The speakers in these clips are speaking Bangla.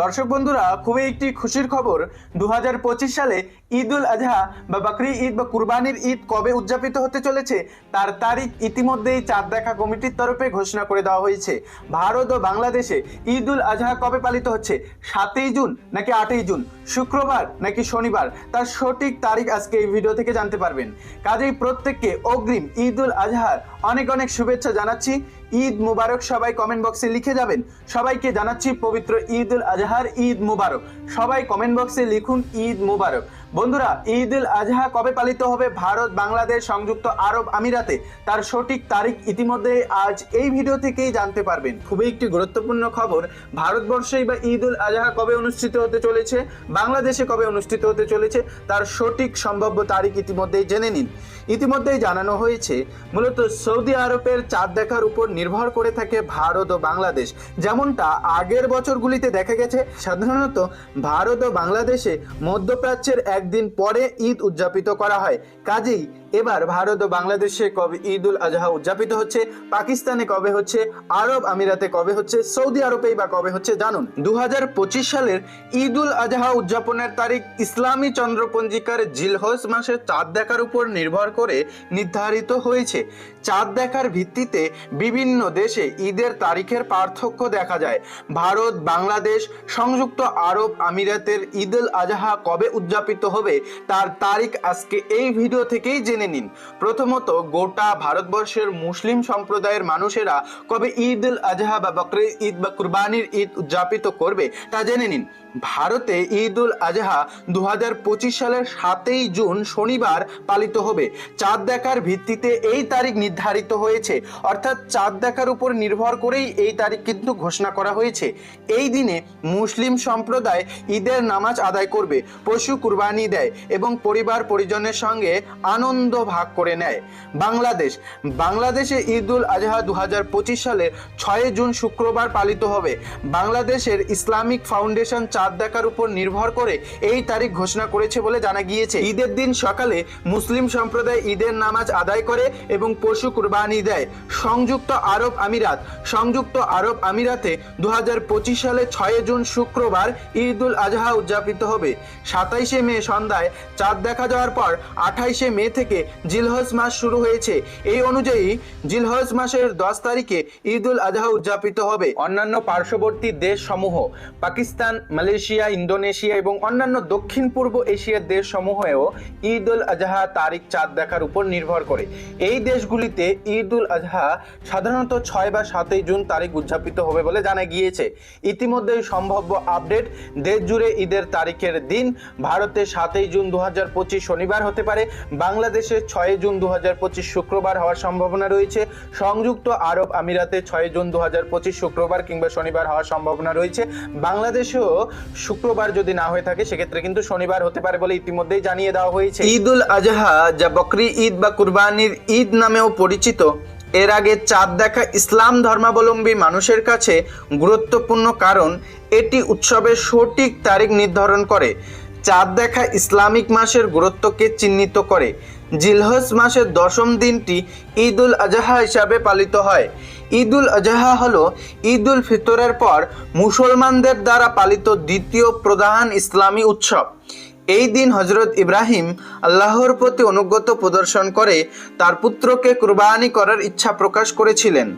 দর্শক বন্ধুরা, খুবই একটি খুশির খবর দু হাজার পঁচিশ সালে ঈদ উল আজহা বা বাকরি ঈদ বা কুরবানির ঈদ কবে উদযাপিত হতে চলেছে, তার তারিখ ইতিমধ্যেই চাঁদ দেখা কমিটির তরফে ঘোষণা করে দেওয়া হয়েছে। ভারত ও বাংলাদেশে ঈদ উল আজহা কবে পালিত হচ্ছে? সাতই জুন নাকি আটই জুন? শুক্রবার নাকি শনিবার? তার সঠিক তারিখ আজকে এই ভিডিও থেকে জানতে পারবেন। কাজেই প্রত্যেককে অগ্রিম ঈদ উল আজহার অনেক অনেক শুভেচ্ছা জানাচ্ছি। ঈদ মুবারক সবাই কমেন্ট বক্সে লিখে যাবেন। সবাইকে জানাচ্ছি পবিত্র ঈদ উল আজহার ঈদ মুবারক। সবাই কমেন্ট বক্সে লিখুন ঈদ মুবারক। বন্ধুরা, ঈদ উল আজহা কবে পালিত হবে? ভারত, বাংলাদেশ, সংযুক্ত আরব আমিরাতে। তার সঠিক তারিখ ইতিমধ্যে আজ এই ভিডিও থেকেই জানতে পারবেন। খুবই একটি গুরুত্বপূর্ণ খবর, ভারতবর্ষেই বা ঈদ উল আজহা কবে অনুষ্ঠিত হতে চলেছে? বাংলাদেশে কবে অনুষ্ঠিত হতে চলেছে? তার সঠিক সম্ভাব্য তারিখ ইতিমধ্যেই জেনে নিন। ইতিমধ্যেই জানানো হয়েছে, মূলত সৌদি আরবের চাঁদ দেখার উপর নির্ভর করে থাকে ভারত ও বাংলাদেশ। যেমনটা আগের বছরগুলিতে দেখা গেছে, সাধারণত ভারত ও বাংলাদেশে মধ্যপ্রাচ্যের একদিন পরে ঈদ উদযাপিত করা হয়। কাজেই এবার ভারত ও বাংলাদেশে কবে ঈদ উল আজহা উদযাপিত হচ্ছে? পাকিস্তানে কবে হচ্ছে? আরব আমিরাতে কবে হচ্ছে? সৌদি আরবেই বা কবে হচ্ছে? জানুন। দু সালের ঈদ উল আজহা উদযাপনের তারিখ ইসলামী চন্দ্রপঞ্জিকার জিলহজ মাসের চাঁদ দেখার উপর নির্ভর করে নির্ধারিত হয়েছে। চাঁদ দেখার ভিত্তিতে বিভিন্ন দেশে ঈদের তারিখের পার্থক্য দেখা যায়। ভারত, বাংলাদেশ, সংযুক্ত আরব আমিরাতের ঈদ উল আজহা কবে উদযাপিত হবে? তার তারিখ আজকে এই ভিডিও থেকেই জেনে নিন। প্রথমত, গোটা ভারতবর্ষের মুসলিম সম্প্রদায়ের মানুষেরা কবে ঈদ উল আজহা বা বকরি ঈদ বা কুরবানির ঈদ উদযাপিত করবে তা জেনে নিন। ভারতে ঈদ উল আজহা দু সালের সাতই জুন শনিবার পালিত হবে। চাঁদ দেখার ভিত্তিতে এই তারিখ নির্ধারিত হয়েছে। অর্থাৎ চাঁদ দেখার উপর নির্ভর করেই এই তারিখ কিন্তু ঘোষণা করা হয়েছে। এই দিনে মুসলিম সম্প্রদায় ঈদের নামাজ আদায় করবে, পশু কুরবানি দেয় এবং পরিবার পরিজনের সঙ্গে আনন্দ ভাগ করে নেয়। বাংলাদেশ, বাংলাদেশে ঈদ উল আজহা দু সালের ছয় জুন শুক্রবার পালিত হবে। বাংলাদেশের ইসলামিক ফাউন্ডেশন চাঁদ দেখার উপর নির্ভর করে এই তারিখ ঘোষণা করেছে বলে জানা গিয়েছে। ঈদের দিন সকালে মুসলিম সম্প্রদায় ঈদের নামাজ আদায় করে এবং পশু কুরবানি দেয়। সংযুক্ত আরব আমিরাত, সংযুক্ত আরব আমিরাতে দু হাজার পঁচিশ সালে ছয় জুন শুক্রবার ঈদ উল আজহা উদযাপিত হবে। সাতাইশে মে সন্ধ্যায় চাঁদ দেখা যাওয়ার পর আঠাইশে মে থেকে জিলহজ মাস শুরু হয়েছে। এই অনুযায়ী জিলহজ মাসের দশ তারিখে ঈদ উল আজহা উদযাপিত হবে। অন্যান্য পার্শ্ববর্তী দেশ সমূহ পাকিস্তান, মালয়েশিয়া, ইন্দোনেশিয়া এবং অন্যান্য দক্ষিণ পূর্ব এশিয়ার দেশ সমূহেও ঈদ উল আজহা তারিখ চাঁদ দেখার উপর নির্ভর করে। এই দেশগুলিতে ঈদ উল আজহা সাধারণত ছয় বা সাতই জুন তারিখ উদযাপিত হবে বলে জানা গিয়েছে। ইতিমধ্যে সম্ভাব্য আপডেট দেশ জুড়ে ঈদের তারিখের দিন ভারতে সাতই জুন দু হাজার পঁচিশ শনিবার হতে পারে। বাংলাদেশে ছয় জুন দুহাজার পঁচিশ শুক্রবার হওয়ার সম্ভাবনা রয়েছে। সংযুক্ত আরব আমিরাতে ছয় জুন দুহাজার পঁচিশ শুক্রবার কিংবা শনিবার হওয়ার সম্ভাবনা রয়েছে। বাংলাদেশেও শুক্রবার যদি না হয়ে থাকে, সেক্ষেত্রে কিন্তু শনিবার হতে পারে বলে ইতিমধ্যেই জানিয়ে দেওয়া হয়েছে। ঈদ উল আজহা যা বকরি ঈদ বা কুরবানির ঈদ নামেও পরিচিত, এর আগে চাঁদ দেখা ইসলাম ধর্মাবলম্বী মানুষের কাছে গুরুত্বপূর্ণ কারণ, এটি উৎসবের সঠিক তারিখ নির্ধারণ করে। চাঁদ দেখা ইসলামিক মাসের গুরুত্বকে চিহ্নিত করে। জিলহজ মাসের দশম দিনটি ঈদ উল আজহা হিসাবে পালিত হয়। ঈদ উল আজহা হল ঈদ উল ফিতরের পর মুসলমানদের দ্বারা পালিত দ্বিতীয় প্রধান ইসলামী উৎসব। এই দিন হজরত ইব্রাহিম আল্লাহর প্রতি অনুগত প্রদর্শন করে তার পুত্রকে কুরবানি করার ইচ্ছা প্রকাশ করেছিলেন।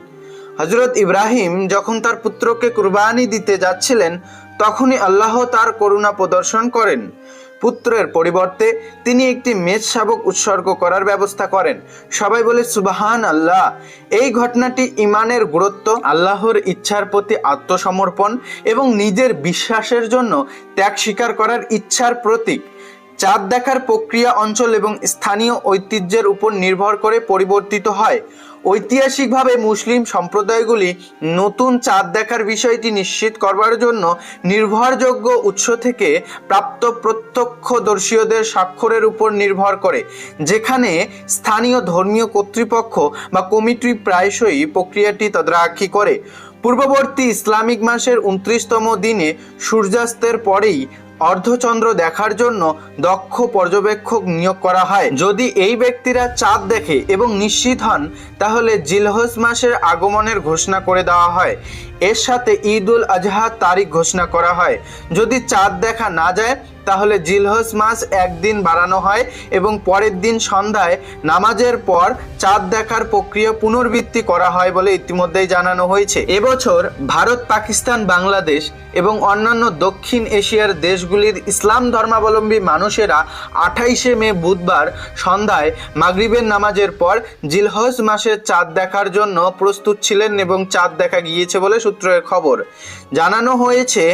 হজরত ইব্রাহিম যখন তার পুত্রকে কুরবানি দিতে যাচ্ছিলেন তখনই আল্লাহ তার করুণা প্রদর্শন করেন। পুত্রের পরিবর্তে তিনি একটি মেষ শাবক উৎসর্গ করার ব্যবস্থা করেন। সবাই বলে, সুবাহান আল্লাহ। এই ঘটনাটি ইমানের গুরুত্ব, আল্লাহর ইচ্ছার প্রতি আত্মসমর্পণ এবং নিজের বিশ্বাসের জন্য ত্যাগ স্বীকার করার ইচ্ছার প্রতীক। চাঁদ দেখার প্রক্রিয়া অঞ্চল এবং স্থানীয় ঐতিহ্যের উপর নির্ভর করে পরিবর্তিত হয়। ঐতিহাসিকভাবে মুসলিম সম্প্রদায়গুলি নতুন চাঁদ দেখার বিষয়টি নিশ্চিত করবার জন্য নির্ভরযোগ্য উৎস থেকে প্রাপ্ত প্রত্যক্ষদর্শীয়দের স্বাক্ষরের উপর নির্ভর করে, যেখানে স্থানীয় ধর্মীয় কর্তৃপক্ষ বা কমিটি প্রায়শই প্রক্রিয়াটি তদারকি করে। পূর্ববর্তী ইসলামিক মাসের উনত্রিশতম দিনে সূর্যাস্তের পরেই অর্ধচন্দ্র দেখার জন্য দক্ষ পর্যবেক্ষক নিয়োগ করা হয়। যদি এই ব্যক্তিরা চাঁদ দেখে এবং নিশ্চিত হন, তাহলে জিলহজ মাসের আগমনের ঘোষণা করে দেওয়া হয়। এর সাথে ঈদ উল আজহা তারিখ ঘোষণা করা হয়। যদি চাঁদ দেখা না যায় তাহলে জিলহজ মাস একদিন বাড়ানো হয় এবং পরের দিন সন্ধ্যায় নামাজের পর চাঁদ দেখার প্রক্রিয়া পুনরাবৃত্তি করা হয় বলে ইতিমধ্যেই জানানো হয়েছে। এবছর ভারত, পাকিস্তান, বাংলাদেশ এবং অন্যান্য দক্ষিণ এশিয়ার দেশগুলির ইসলাম ধর্মাবলম্বী মানুষেরা আঠাইশে মে বুধবার সন্ধ্যায় মাগরিবের নামাজের পর জিলহজ মাসের চাঁদ দেখার জন্য প্রস্তুত ছিলেন এবং চাঁদ দেখা গিয়েছে বলে সূত্রের খবর। জানানো হয়েছে,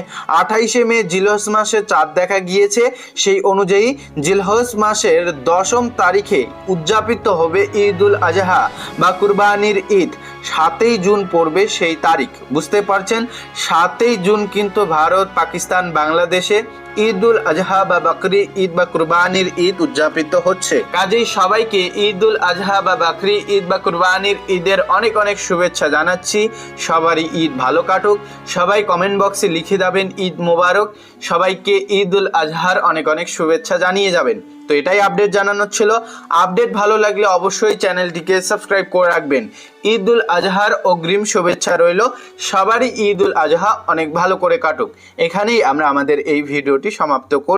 আঠাইশে মে জিলহজ মাসে চাঁদ দেখা গিয়েছে সেই অনুযায়ী জিলহজ মাসের দশম তারিখে উদযাপিত হবে ঈদ উল আজহা বা কুরবানির ঈদ। সাতই জুন পড়বে সেই তারিখ। বুঝতে পারছেন? সাতই জুন কিন্তু ভারত, পাকিস্তান, বাংলাদেশে ঈদ উল আজহা বা বাকরি ঈদ বা কুরবানির ঈদ উদযাপিত হচ্ছে। কাজেই সবাইকে ঈদ উল আজহা বা বাকরি ঈদ বা কুরবানির ঈদের অনেক অনেক শুভেচ্ছা জানাচ্ছি। সবারই ঈদ ভালো কাটুক। সবাই কমেন্ট বক্সে লিখে দেবেন ঈদ মোবারক। সবাইকে ঈদ উল আজহার অনেক অনেক শুভেচ্ছা জানিয়ে যাবেন। তো এটাই আপডেট জানানোর ছিল। আপডেট ভালো লাগলে অবশ্যই চ্যানেলটিকে সাবস্ক্রাইব করে রাখবেন। ঈদ উল আজহার অগ্রিম শুভেচ্ছা রইল। সবারই ঈদ উল আজহা অনেক ভালো করে কাটুক। এখানেই আমরা আমাদের এই ভিডিওটি সমাপ্ত করি